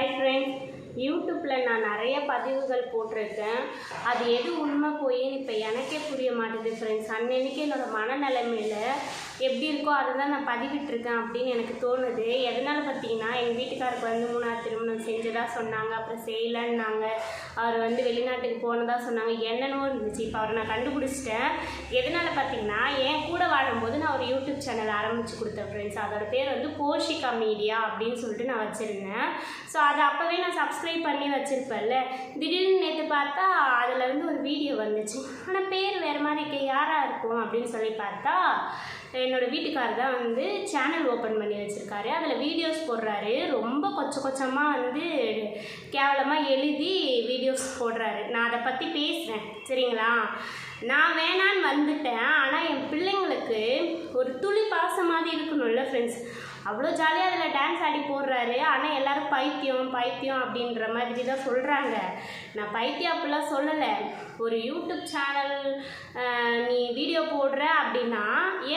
Hi friends யூடியூப்பில் நான் நிறைய பதிவுகள் போட்டிருக்கேன். அது எது உண்மை போயின்னு இப்போ எனக்கே புரிய மாட்டேது ஃப்ரெண்ட்ஸ் அன்னன்னைக்கு என்னோடய மனநிலைமையில் எப்படி இருக்கோ அதை தான் நான் பதிவிட்டுருக்கேன் அப்படின்னு எனக்கு தோணுது. எதனால் பார்த்தீங்கன்னா எங்கள் வீட்டுக்காருக்கு வந்து மூணாவது திருமணம் செஞ்சதாக சொன்னாங்க. அப்புறம் செய்யலைன்னாங்க. அவர் வந்து வெளிநாட்டுக்கு போனதாக சொன்னாங்க. என்னென்னவோ இருந்துச்சு. இப்போ அவரை நான் கண்டுபிடிச்சிட்டேன். எதனால் பார்த்தீங்கன்னா என் கூட வாழும்போது நான் ஒரு யூடியூப் சேனல் ஆரம்பித்து கொடுத்தேன் ஃப்ரெண்ட்ஸ் அதோட பேர் வந்து கோஷிகா மீடியா அப்படின்னு சொல்லிட்டு நான் வச்சுருந்தேன். ஸோ அதை அப்போவே நான் சப்ஸ்கிரைப் பண்ணி வச்சுருப்பேன்ல. திடீர்னு நேற்று பார்த்தா அதில் இருந்து ஒரு வீடியோ வந்துச்சு. ஆனால் பேர் வேறு மாதிரி இருக்க யாராக இருக்கும் அப்படின்னு சொல்லி பார்த்தா என்னோட வீட்டுக்காரர் தான் வந்து சேனல் ஓப்பன் பண்ணி வச்சுருக்காரு. அதில் வீடியோஸ் போடுறாரு. ரொம்ப கொச்ச கொச்சமாக வந்து கேவலமாக எழுதி வீடியோஸ் போடுறாரு. நான் அதை பற்றி பேசுகிறேன் சரிங்களா? நான் வேணான்னு வந்துட்டேன். ஆனால் என் பிள்ளைங்களுக்கு ஒரு துளி பாசமாக இருக்கணும்ல ஃப்ரெண்ட்ஸ் அவ்வளோ ஜாலியாக அதில் டான்ஸ் ஆடி போடுறாரு. ஆனால் எல்லோரும் பைத்தியம் பைத்தியம் அப்படின்ற மாதிரி தான் சொல்கிறாங்க நான் பைத்தியம் அப்படிலாம் சொல்லலை. ஒரு யூடியூப் சேனல் நீ வீடியோ போடுற அப்படின்னா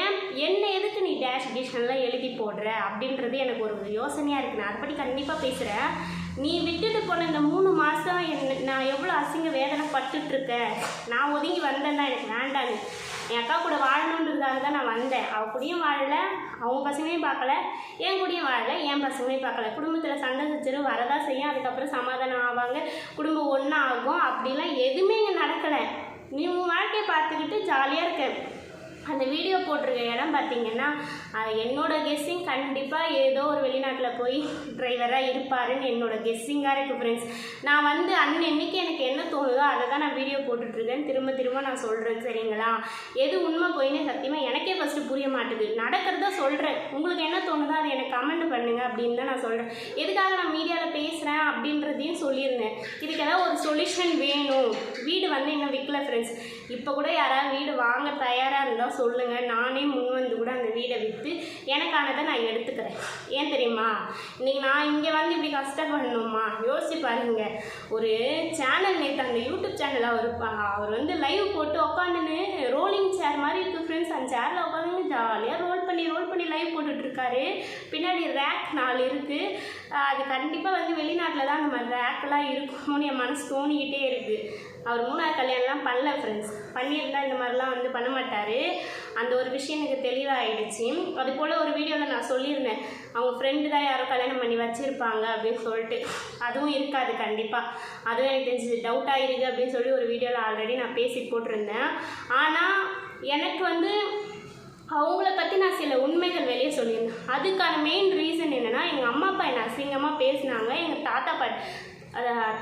ஏன் என்ன எதுக்கு நீ டேஷ் டிஷன்லாம் எழுதி போடுற அப்படின்றது எனக்கு ஒரு யோசனையாக இருக்குது நான் அதை பற்றி கண்டிப்பாக பேசுகிறேன் நீ விட்டுட்டு போன இந்த மூணு மாதம் என்ன நான் எவ்வளோ அசிங்க வேதனை பட்டுட்ருக்கேன் நான் ஒதுங்கி வந்தேன்னா எனக்கு வேண்டான்னு என் அக்கா கூட வாழணுன்றதுக்காக தான் நான் வந்தேன். அவள் கூடயும் வாழலை அவங்க பசங்களையும் பார்க்கல என் கூடயும் வாழலை என் பசங்களையும் பார்க்கல. குடும்பத்தில் சண்டை சச்சரவு வரதான் செய்யும் அதுக்கப்புறம் சமாதானம் ஆவாங்க. குடும்பம் ஒன்றா ஆகும் அப்படிலாம் எதுவுமே இங்கே நடக்கலை. நீ உன் வாழ்க்கையை பார்த்துக்கிட்டு ஜாலியாக இருக்க. அந்த வீடியோ போட்டிருக்க இடம் பார்த்தீங்கன்னா அது என்னோட கெஸ்ஸிங் கண்டிப்பாக ஏதோ ஒரு வெளிநாட்டில் போய் டிரைவராக இருப்பாருன்னு என்னோட கெஸ்ஸிங்காக இருக்குது ஃப்ரெண்ட்ஸ் நான் வந்து அன்னன்னைக்கு எனக்கு என்ன தோணுதோ அதை தான் நான் வீடியோ போட்டுட்ருக்கேன். திரும்ப திரும்ப நான் சொல்கிறேன் சரிங்களா? எது உண்மை போயின்னு சத்தியமாக எனக்கே ஃபஸ்ட்டு புரிய மாட்டுது. நடக்கிறத சொல்கிறேன் உங்களுக்கு என்ன தோணுதோ அதை எனக்கு கமெண்ட் பண்ணுங்கள் அப்படின்னு தான் நான் சொல்கிறேன் எதுக்காக நான் மீடியாவில் பேசுகிறேன் அப்படின்றதையும் சொல்லியிருந்தேன். இதுக்கு ஏதாவது ஒரு சொல்யூஷன் வேணும். வீடு வந்து இன்னும் விற்கல ஃப்ரெண்ட்ஸ் இப்போ கூட யாராவது வீடு வாங்க தயாராக இருந்தால் சொல்லுங்கள் நானே முன் வந்து கூட அந்த வீடை விற்று எனக்கானதை நான் எடுத்துக்கிறேன். ஏன் தெரியுமா? இன்றைக்கி நான் இங்கே வந்து இப்படி கஷ்டப்படணுமா? யோசிச்சு பாருங்க. ஒரு சேனல் நேற்று அந்த யூடியூப் சேனல் அவர் அவர் வந்து லைவ் போட்டு உட்காந்துன்னு ரோலிங் சேர் மாதிரி இருக்குது ஃப்ரெண்ட்ஸ் அந்த சேரில் உட்காந்து ஜாலியாக ரோல் பண்ணி ரோல் பண்ணி லைவ் போட்டுட்ருக்காரு. பின்னாடி ரேக் நாலு இருக்குது அது கண்டிப்பாக வந்து வெளிநாட்டில் தான் அந்த மாதிரி ரேக்கெல்லாம் இருக்கும்னு என் மனசு தோணிக்கிட்டே இருக்குது அவர் மூணாவது கல்யாணம்லாம் பண்ணல ஃப்ரெண்ட்ஸ் பண்ணியிருந்தா இந்த மாதிரிலாம் வந்து பண்ண மாட்டார். அந்த ஒரு விஷயம் எனக்கு தெளிவாகிடுச்சு அது போல் ஒரு வீடியோவில் நான் சொல்லியிருந்தேன். அவங்க ஃப்ரெண்டு தான் யாரோ கல்யாணம் பண்ணி வச்சுருப்பாங்க அப்படின்னு சொல்லிட்டு. அதுவும் இருக்காது கண்டிப்பாக அதுவும் எனக்கு தெரிஞ்சு டவுட்டாக இருக்குது அப்படின்னு சொல்லி ஒரு வீடியோவில் ஆல்ரெடி நான் பேசி போட்டிருந்தேன். ஆனால் எனக்கு வந்து அவங்கள பற்றி நான் சில உண்மைகள் வெளியே சொல்லியிருந்தேன். அதுக்கான மெயின் ரீசன் என்னென்னா எங்கள் அம்மா அப்பா என்னை அசிங்கமாக பேசினாங்க. எங்கள் தாத்தா பாட்டி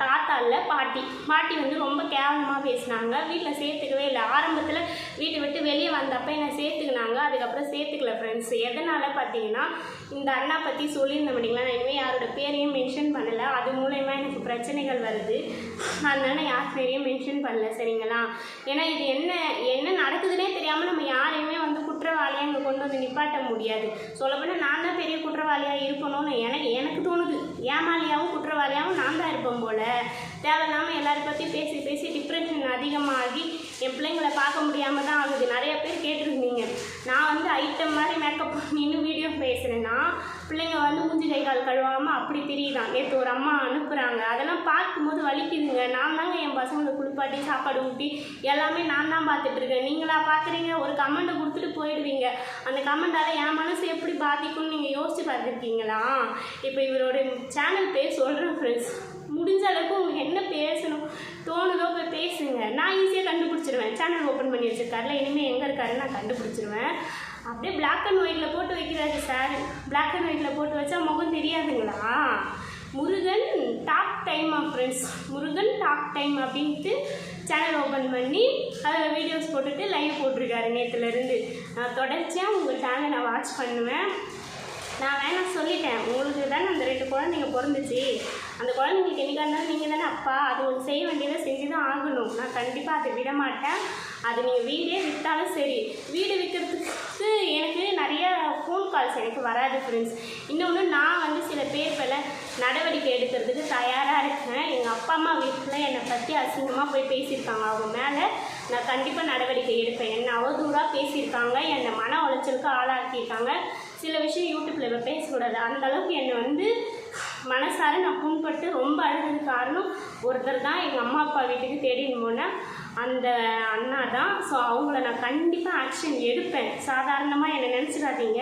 தாத்தா இல்லை பாட்டி. பாட்டி வந்து ரொம்ப கேவலமாக பேசினாங்க. வீட்டில் சேர்த்துக்கவே இல்லை. ஆரம்பத்தில் வீட்டை விட்டு வெளியே வந்தப்போ என்னை சேர்த்துக்கினாங்க. அதுக்கப்புறம் சேர்த்துக்கல ஃப்ரெண்ட்ஸ் எதனால் பார்த்தீங்கன்னா இந்த அண்ணா பற்றி சொல்லியிருந்தேன் முடியுங்களா நான் இனிமேல் யாரோட பேரையும் மென்ஷன் பண்ணலை. அது மூலயமா எனக்கு பிரச்சனைகள் வருது. அதனால நான் யார் பேரையும் மென்ஷன் பண்ணல சரிங்களா? ஏன்னா இது என்ன என்ன நடக்குதுன்னே தெரியாமல் நம்ம யாரையுமே வந்து குற்றவாளியாக இங்கே கொண்டு வந்து நிப்பாட்ட முடியாது. சொல்லப்போனால் நான் தான் பெரிய குற்றவாளியாக இருக்கணும்னு எனக்கு எனக்கு தோணுது. ஏமாலியாகவும் குற்றவாளியாக இருப்போம் போல். தேவையில்லாமல் எல்லாரை பற்றி பேசி பேசி டிப்ரெஷன் அதிகமாகி என் பிள்ளைங்களை பார்க்க முடியாமல் தான் ஆகுது. நிறைய பேர் கேட்டிருந்தீங்க. நான் வந்து ஐட்டம் மாதிரி மேக்கப் பண்ணின்னு வீடியோ பேசுகிறேன்னா பிள்ளைங்க வந்து மூஞ்சி கை கால் கழுவாமல் அப்படி தெரியுதான். நேற்று ஒரு அம்மா அனுப்புகிறாங்க அதெல்லாம் பார்க்கும்போது வலிக்குதுங்க. நான் தாங்க என் பசங்களை குளிப்பாட்டி சாப்பாடு ஊட்டி எல்லாமே நான் தான் பார்த்துட்ருக்கேன் நீங்களா பார்க்குறீங்க? ஒரு கமெண்ட்டை கொடுத்துட்டு போயிடுவீங்க. அந்த கமெண்டால் என் மனசு எப்படி பாதிக்கும்னு நீங்கள் யோசிச்சு பார்த்துருக்கீங்களா? இப்போ இவரோட சேனல் பேர் சொல்கிறேன் ஃப்ரெண்ட்ஸ் முடிஞ்ச அளவுக்கு உங்களுக்கு என்ன பேசணும் தோணுதோ போய் பேசுங்க. நான் ஈஸியாக கண்டுபிடிச்சிருவேன். சேனல் ஓப்பன் பண்ணி வச்சிருக்காருல இனிமேல் எங்கே இருக்காருன்னு நான் கண்டுபிடிச்சிருவேன். அப்படியே பிளாக் அண்ட் ஒயிட்டில் போட்டு வைக்கிறாரு சார். பிளாக் அண்ட் ஒயிட்டில் போட்டு வச்சா முகம் தெரியாதுங்களா? Murugan talk time friends Murugan talk time அப்படின்ட்டு சேனல் ஓப்பன் பண்ணி அதில் வீடியோஸ் போட்டுட்டு லைவ் போட்டிருக்காரு நேற்றுலேருந்து நான் தொடர்ச்சியாக உங்கள் சேனலை நான் வாட்ச் பண்ணுவேன். நான் வேணாம் சொல்லிட்டேன். உங்களுக்கு தானே அந்த ரெண்டு குழந்தைங்க பிறந்துச்சு? அந்த குழந்தைங்களுக்கு என்னைக்காக இருந்தாலும் நீங்கள் தானே அப்பா. அது உங்களுக்கு செய்ய வேண்டியதை செஞ்சு தான் ஆகணும். நான் கண்டிப்பாக அதை விட மாட்டேன். அது நீங்கள் வீடே விற்றாலும் சரி. வீடு விற்கிறதுக்கு எனக்கு நிறைய ஃபோன் கால்ஸ் எனக்கு வராது ஃப்ரெண்ட்ஸ் இன்னொன்று நான் வந்து சில பேர் மேலே நடவடிக்கை எடுக்கிறதுக்கு தயாராக இருக்கேன். எங்கள் அப்பா அம்மா வீட்டில் என்னை பற்றி அசிங்கமாக போய் பேசியிருக்காங்க. அவங்க மேலே நான் கண்டிப்பாக நடவடிக்கை எடுப்பேன். என்னை அவதூறாக பேசியிருக்காங்க. என்னை மன உளைச்சலுக்கு ஆளாக்கியிருக்காங்க. சில விஷயம் யூடியூப்பில் இப்போ பேசக்கூடாது. அந்த அளவுக்கு என்னை வந்து மனசார நான் புண்பட்டு ரொம்ப அழுதுக்கு காரணம் ஒருத்தர் தான் எங்கள் அம்மா அப்பா வீட்டுக்கு தேடின்னு போனேன். அந்த அண்ணா தான். ஸோ அவங்கள நான் கண்டிப்பாக ஆக்ஷன் எடுப்பேன். சாதாரணமாக என்னை நினச்சிடாதீங்க.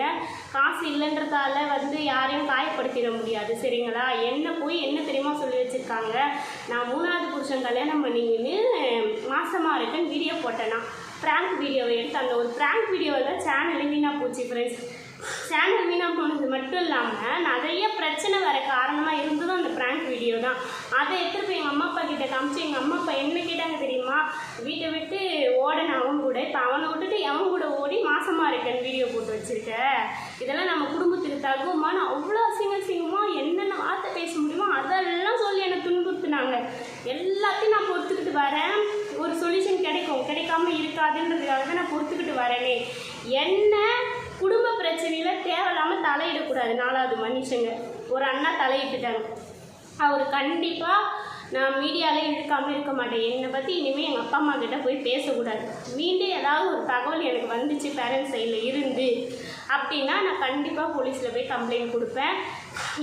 காசு இல்லைன்றதால வந்து யாரையும் காயப்படுத்திட முடியாது. சரிங்களா? என்ன போய் என்ன தெரியுமா சொல்லி வச்சுருக்காங்க? நான் மூணாவது புருஷன் கல்யாணம் பண்ணிங்கன்னு மாசமாக இருக்குன்னு வீடியோ போட்டேன்னா ப்ராங்க் வீடியோவை எடுத்து அந்த ஒரு ப்ராங்க் வீடியோவில் சேனல் வீணாக போச்சு ஃப்ரெண்ட்ஸ் சேனல் வீணாக போனது மட்டும் இல்லாமல் நிறைய பிரச்சனை வர காரணமாக இருந்ததும் அந்த ப்ராங்க் வீடியோ தான். அதை எடுத்துகிட்டு போய் எங்கள் அம்மா அப்பா கிட்ட காமிச்சு எங்கள் அம்மா அப்பா என்ன கேட்டாங்க தெரியுமா? வீட்டை விட்டு ஓடன அவன் கூட இப்போ அவனை விட்டுட்டு அவன் கூட ஓடி மாசமாக இருக்கேன்னு வீடியோ போட்டு வச்சுருக்க? இதெல்லாம் நம்ம குடும்பத்துக்கு தகுமான்னு அவ்வளோ அசிங்க அசிங்கமாக என்னென்ன வார்த்தை பேச முடியுமோ அதெல்லாம் சொல்லி என்னை துன்புறுத்துனாங்க. எல்லாத்தையும் நான் பொறுத்துக்கிட்டு வரேன். ஒரு சொல்யூஷன் கிடைக்கும். கிடைக்காம இருக்காதுன்றதுக்காக தான் நான் பொறுத்துக்கிட்டு வரேனே. என்ன பிரச்சனையில் தேவையில்லாமல் தலையிடக்கூடாது. நாலாவது மனுஷங்க. ஒரு அண்ணா தலையிட்டுட்டாங்க. அவர் கண்டிப்பாக நான் மீடியாவில் இழுக்காமல் இருக்க மாட்டேன். என்னை பற்றி இனிமேல் எங்கள் அப்பா அம்மா கிட்ட போய் பேசக்கூடாது. மீண்டும் ஏதாவது ஒரு தகவல் எனக்கு வந்துச்சு பேரண்ட்ஸ் சைடில் இருந்து. அப்படின்னா நான் கண்டிப்பாக போலீஸில் போய் கம்ப்ளைண்ட் கொடுப்பேன்.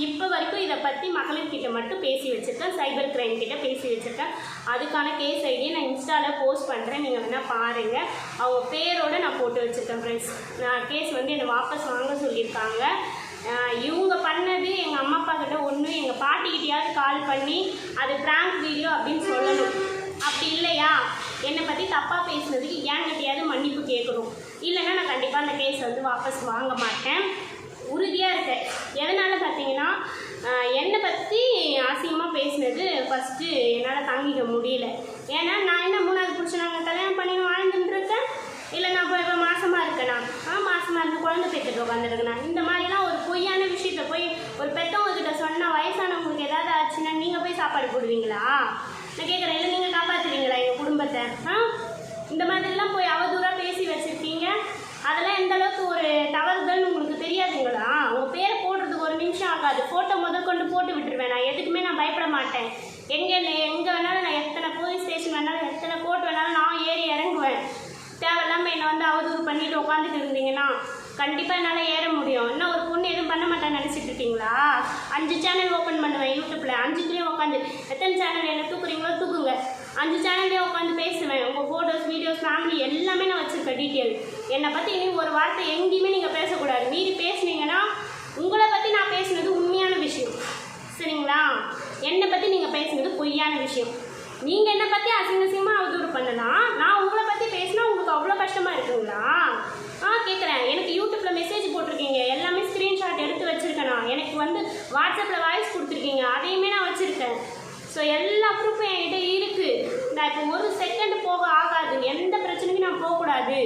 இப்போ வரைக்கும் இதை பற்றி மகளிர்கிட்ட மட்டும் பேசி வச்சுருக்கேன். சைபர் கிரைம் கிட்ட பேசி வச்சுருக்கேன். அதுக்கான கேஸ் ஐடியை நான் இன்ஸ்டாவில் போஸ்ட் பண்ணுறேன் நீங்கள் வேணால் பாருங்கள் அவங்க பேரோடு நான் போட்டு வச்சுருக்கேன் ஃப்ரெண்ட்ஸ் நான் கேஸ் வந்து என்னை வாபஸ் வாங்க சொல்லியிருக்காங்க. இவங்க பண்ணது எங்கள் அம்மா அப்பா கிட்ட ஒன்று எங்கள் பாட்டிக்கிட்டையாவது கால் பண்ணி அது ப்ராங்க் வீடியோ அப்படின்னு சொல்லணும். அப்படி இல்லையா? என்னை பற்றி தப்பாக பேசுனதுக்கு என்கிட்டயாவது மன்னிப்பு கேட்கணும். இல்லைன்னா நான் கண்டிப்பாக அந்த கேஸ் வந்து வாபஸ் வாங்க மாட்டேன். உறுதியாக இருக்கேன். எதனால் பார்த்தீங்கன்னா என்னை பற்றி அசிங்கமாக பேசினது ஃபஸ்ட்டு என்னால் தாங்கிக்க முடியல. ஏன்னா நான் என்ன மூணாவது புருஷனாங்க கல்யாணம் பண்ணி வாழ்ந்துட்டுருக்கேன்? இல்லை நான் இப்போ இப்போ மாசமாக இருக்கேனா? ஆ மாசமாக இருந்து குழந்தை பெற்றுட்டு உட்காந்துருக்கேனா இந்த மாதிரிலாம் ஒரு பொய்யான விஷயத்த போய் ஒரு பெற்றவங்க கிட்ட சொன்னால் வயசானவங்களுக்கு ஏதாவது ஆச்சுன்னா நீங்கள் போய் சாப்பாடு போடுவீங்களா? நான் கேட்குறேன் இல்லை நீங்கள் காப்பாற்றுவீங்களா எங்கள் குடும்பத்தை? ஆ? இந்த மாதிரிலாம் போய் அவதூறாக பேசி வச்சுருக்கீங்க. அதெல்லாம் எந்த அளவுக்கு ஒரு தவறுதல்னு உங்களுக்கு தெரியாதுங்களா? உங்கள் பேரை போடுறதுக்கு ஒரு நிமிஷம் ஆகாது. ஃபோட்டோ முதற்கொண்டு போட்டு விட்டுருவேன். நான் எதுக்குமே நான் பயப்பட மாட்டேன். எங்கே எங்கே வேணாலும் நான் எத்தனை போலீஸ் ஸ்டேஷன் வேணாலும் எத்தனை கோர்ட் வேணாலும் நான் ஏறி இறங்குவேன். தேவையில்லாமல் என்னை வந்து அவதூறு பண்ணிட்டு உட்காந்துட்டு இருந்தீங்கன்னா கண்டிப்பாக என்னால் ஏற முடியும். இன்னும் ஒரு பொண்ணு எதுவும் பண்ண மாட்டேன்னு நினச்சிட்டு இருக்கீங்களா? அஞ்சு சேனல் ஓப்பன் பண்ணுவேன் யூடியூப்பில் அஞ்சுத்துலேயும் உட்காந்து எத்தனை சேனல் என்ன தூக்குறீங்களோ தூக்குங்க. அஞ்சு சேனல்லையும் உட்காந்து பேசுவேன். உங்கள் ஃபோட்டோஸ் வீடியோஸ் ஃபேமிலி எல்லாமே நான் வச்சுருக்கேன் டீட்டெயில் என்னை பற்றி இனி ஒரு வார்த்தை எங்கேயுமே நீங்கள் பேசக்கூடாது. மீறி பேசுனீங்கன்னா உங்களை பற்றி நான் பேசுனது உண்மையான விஷயம். சரிங்களா? என்னை பற்றி நீங்கள் பேசுனது பொய்யான விஷயம். நீங்கள் என்னை பற்றி அசிங்க அசிங்கமாக அவதூறு பண்ணலாம் நான் உங்களை பற்றி பேசினா உங்களுக்கு அவ்வளோ கஷ்டமாக இருக்குங்களா? ஆ கேட்குறேன் எனக்கு யூடியூப்பில் மெசேஜ் போட்டிருக்கீங்க. எல்லாமே ஸ்க்ரீன்ஷாட் எடுத்து வச்சுருக்கேன் நான். எனக்கு வந்து வாட்ஸ்அப்பில் வாய்ஸ் கொடுத்துருக்கீங்க. அதையுமே நான் வச்சுருக்கேன். ஸோ எல்லா ப்ரூஃபும் என்கிட்ட நான் இப்போ ஒரு செகண்ட் போக ஆகாது. எந்த பிரச்சனைக்கும் நான் போகக்கூடாது.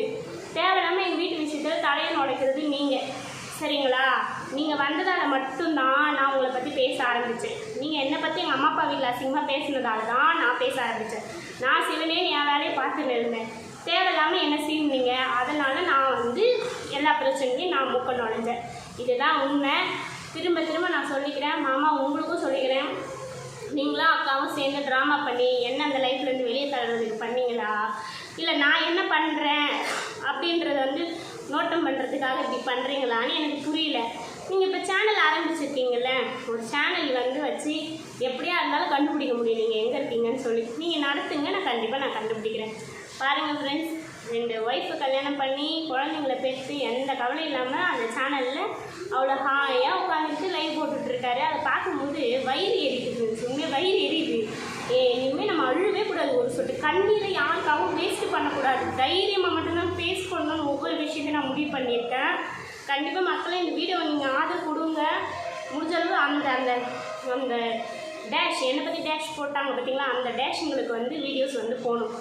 தேவையில்லாமல் எங்கள் வீட்டு விஷயத்தில் தலையை நுழைக்கிறது நீங்கள் சரிங்களா? நீங்கள் வந்ததால் மட்டும்தான் நான் உங்களை பற்றி பேச ஆரம்பித்தேன் நீங்கள் என்னை பற்றி எங்கள் அம்மா அப்பா வீட்டில் அசிங்கமாக பேசினதால தான் நான் பேச ஆரம்பித்தேன் நான் சிவனேன்னு என் வேலையை பார்த்துட்டு இருந்தேன். தேவையில்லாமல் என்ன சீனிங்க அதனால் நான் வந்து எல்லா பிரச்சனையும் நான் மூக்க நுழைஞ்சேன் இதுதான் உண்மை. திரும்ப திரும்ப நான் சொல்லிக்கிறேன். மாமா உங்களுக்கும் சொல்லிக்கிறேன். நீங்களா அக்காவும் சேர்ந்து ட்ராமா பண்ணி என்ன அந்த லைஃப்லேருந்து வெளியே தள்ளுறதுக்கு பண்ணீங்களா? இல்லை நான் என்ன பண்ணுறேன் அப்படின்றத வந்து நோட்டம் பண்ணுறதுக்காக இப்படி பண்ணுறீங்களான்னு எனக்கு புரியல. நீங்கள் இப்போ சேனல் ஆரம்பிச்சிருக்கீங்கல்ல ஒரு சேனல் வந்து வச்சு எப்படியா இருந்தாலும் கண்டுபிடிக்க முடியும் நீங்கள் எங்கே இருக்கீங்கன்னு சொல்லி. நீங்கள் நடத்துங்க நான் கண்டிப்பாக நான் கண்டுபிடிக்கிறேன். பாருங்கள் ஃப்ரெண்ட்ஸ் ரெண்டு ஒய்ஃபை கல்யாணம் பண்ணி குழந்தைங்கள பெற்று எந்த கவலையும் இல்லாமல் அந்த சேனலில் அவ்வளோ ஹாயாக உட்காந்துட்டு லைவ் போட்டுட்ருக்காரு அதை பார்க்கும்போது வயிறு எரிக்குது வயிறு எரியுது ஏ இனிமேல் நம்ம அழுவே கூடாது ஒரு சொட்டு கண்ணீரை யாருக்காகவும் வேஸ்ட் பண்ணக்கூடாது. தைரியமாக மட்டும்தான் ஃபேஸ் பண்ணணும்னு ஒவ்வொரு விஷயத்தையும் நான் முடிவு பண்ணியிருக்கேன். கண்டிப்பாக மக்களே இந்த வீடியோவை நீங்கள் ஆதரவு கொடுங்க. முடிஞ்சளவு அந்த அந்த அந்த டேஷ் என்னை பற்றி டேஷ் போட்டாங்க பார்த்தீங்களா அந்த டேஷ் உங்களுக்கு வந்து வீடியோஸ் வந்து போகணும்